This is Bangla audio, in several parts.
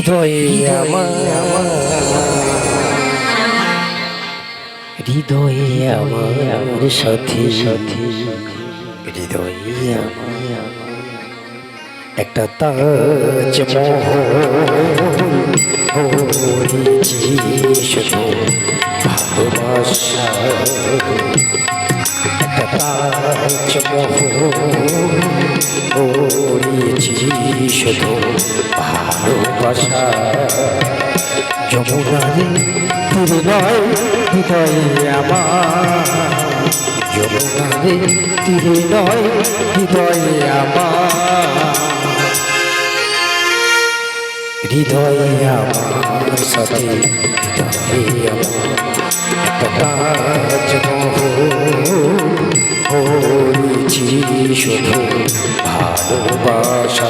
হৃদয়ে আমার। হৃদয়ে আমার সাথী। সাথী হৃদয়ে আমার। একটা তাজ ভালোবাসা। একটা তাজ মহলিছি শুধু। ভালোবাসা যমুনারে তীরে নয় হৃদয়ে আমার যমুনারে তীরে নয় হৃদয়ে আমার হৃদয়ে আমার সাথে হৃদয়ে আমার শুধু ভালোবাসা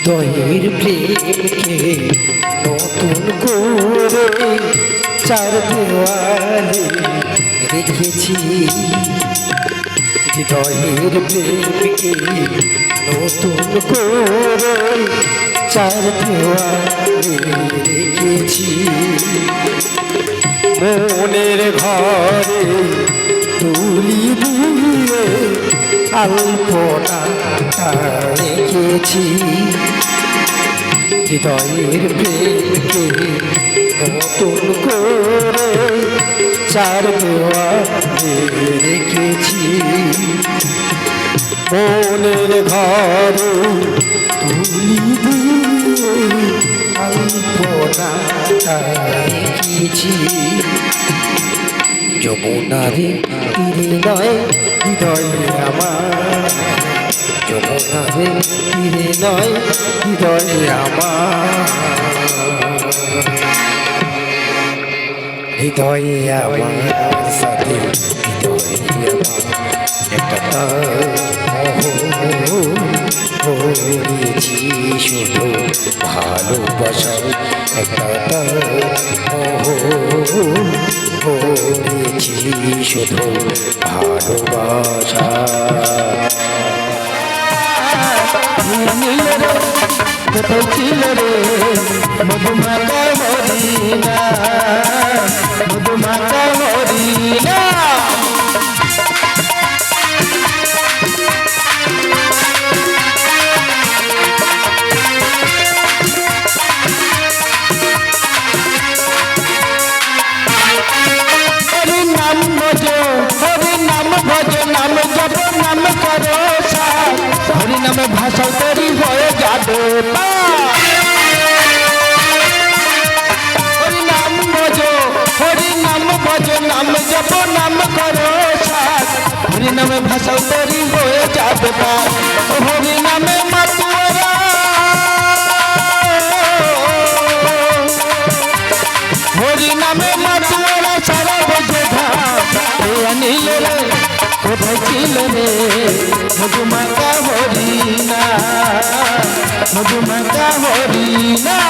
হৃদয়ের প্রেমকে নতুন করে চার দেওয়ালে রেখেছি। হৃদয়ের প্রেমকে নতুন করে চার দেওয়ালে রেখেছি। মনের ঘরে তুলি আলপনা রেখেছি। হৃদয়ের প্রেমকে নতুন করে চার দেওয়ালে রেখেছি। মনের ঘরে তুলি দিয়ে আলপনা যমুনারে তীরে নয়, হৃদয়ে আমার। যমুনারে তীরে নয়, হৃদয়ে আমার। হৃদয়ে আমার সাথে হৃদয়ে আমার। একটা হয়েছি শুধু ভালোবাসার একটা হয়েছি শুধু ভালোবাসা। কোথায় ছিল রে মধুমাতা মরিনা। নামে ভাষা তরি হয়ে যাবে পার। হরি নাম ভজ হরি নাম জপ, নাম করো সার হরি নামে ভাষা তরি হয়ে যাবে পার। হরি নামে মাতুয়ারা হরি নামে মাতুয়ারা সারা বোঝে ধাম কোথায় ছিল রে মধুমাতা মধুমাতা হরিণা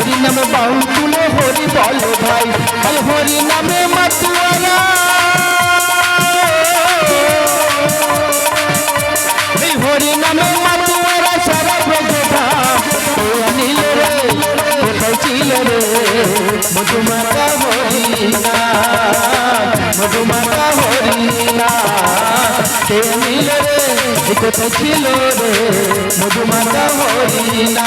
হরি নাম বাউল তুলে হরি বলো ভাই ভাই হরি নামে মাতুয়ারা। হরি নামে মাতুয়ারা সারা ব্রজে ধাম ও অনিল রে, কোথায় ছিল রে? মধুমাতা হরিণা মধুমাতা হরিণা কে অনিল রে, কোথায় ছিল রে? মধুমাতা মধুমাতা হরিণা